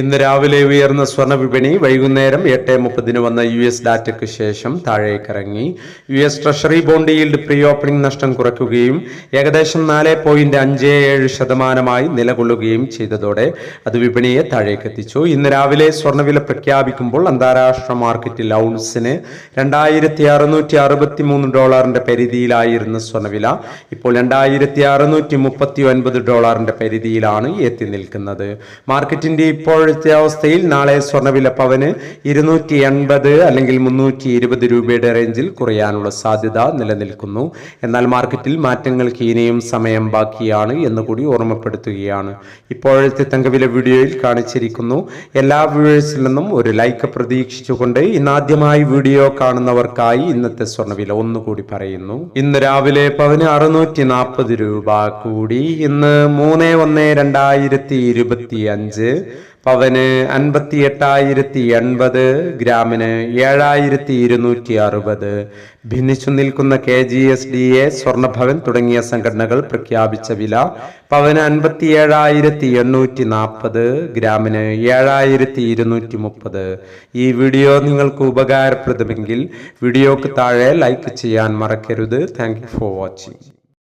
ഇന്ന് രാവിലെ ഉയർന്ന സ്വർണ വിപണി വൈകുന്നേരം എട്ട് മുപ്പതിന് വന്ന യു എസ് ഡാറ്റയ്ക്ക് ശേഷം താഴേക്കിറങ്ങി. U S treasury bond yield pre opening നഷ്ടം കുറയ്ക്കുകയും ഏകദേശം നാല് പോയിന്റ് അഞ്ച് ഏഴ് ശതമാനമായി നിലകൊള്ളുകയും ചെയ്തതോടെ അത് വിപണിയെ താഴേക്കെത്തിച്ചു. ഇന്ന് രാവിലെ സ്വർണവില പ്രഖ്യാപിക്കുമ്പോൾ അന്താരാഷ്ട്ര മാർക്കറ്റിൽ ഔൺസിന് രണ്ടായിരത്തി അറുന്നൂറ്റി അറുപത്തി മൂന്ന് ഡോളറിന്റെ പരിധിയിലായിരുന്ന സ്വർണവില ഇപ്പോൾ രണ്ടായിരത്തി അറുന്നൂറ്റി മുപ്പത്തി ഒൻപത് ഡോളറിന്റെ പരിധിയിലാണ് എത്തി നിൽക്കുന്നത്. മാർക്കറ്റിന്റെ ഇപ്പോഴത്തെ അവസ്ഥയിൽ നാളെ സ്വർണവില പവന് ഇരുന്നൂറ്റി എൺപത് അല്ലെങ്കിൽ മുന്നൂറ്റി ഇരുപത് രൂപയുടെ റേഞ്ചിൽ കുറയാനുള്ള സാധ്യത നിലനിൽക്കുന്നു. എന്നാൽ മാർക്കറ്റിൽ മാറ്റങ്ങൾക്ക് ഇനിയും സമയം ബാക്കിയാണ് എന്ന് കൂടി ഓർമ്മപ്പെടുത്തുകയാണ്. ഇപ്പോഴത്തെ തങ്കവില വീഡിയോയിൽ കാണിച്ചിരിക്കുന്നു. എല്ലാ വ്യൂവേഴ്സിൽ നിന്നും ഒരു ലൈക്ക് പ്രതീക്ഷിച്ചുകൊണ്ട് ഇന്നാദ്യമായി വീഡിയോ കാണുന്നവർക്കായി ഇന്നത്തെ സ്വർണവില ഒന്നുകൂടി പറയുന്നു. ഇന്ന് രാവിലെ പവന് അറുന്നൂറ്റി നാൽപ്പത് രൂപ കൂടി. ഇന്ന് മൂന്ന് ഒന്ന് രണ്ടായിരത്തി ഇരുപത്തി അഞ്ച് പവന് അൻപത്തി എട്ടായിരത്തി എൺപത് ഗ്രാമിന് ഏഴായിരത്തി ഇരുന്നൂറ്റി അറുപത് ഭിന്നിച്ചു നിൽക്കുന്ന K G S D A സ്വർണഭവൻ തുടങ്ങിയ സംഘടനകൾ പ്രഖ്യാപിച്ച വില പവന് അൻപത്തി ഏഴായിരത്തി എണ്ണൂറ്റി നാൽപ്പത് ഗ്രാമിന് ഏഴായിരത്തി ഇരുന്നൂറ്റി മുപ്പത് ഈ വീഡിയോ നിങ്ങൾക്ക് ഉപകാരപ്രദമെങ്കിൽ വീഡിയോക്ക് താഴെ ലൈക്ക് ചെയ്യാൻ മറക്കരുത്. Thank for watching.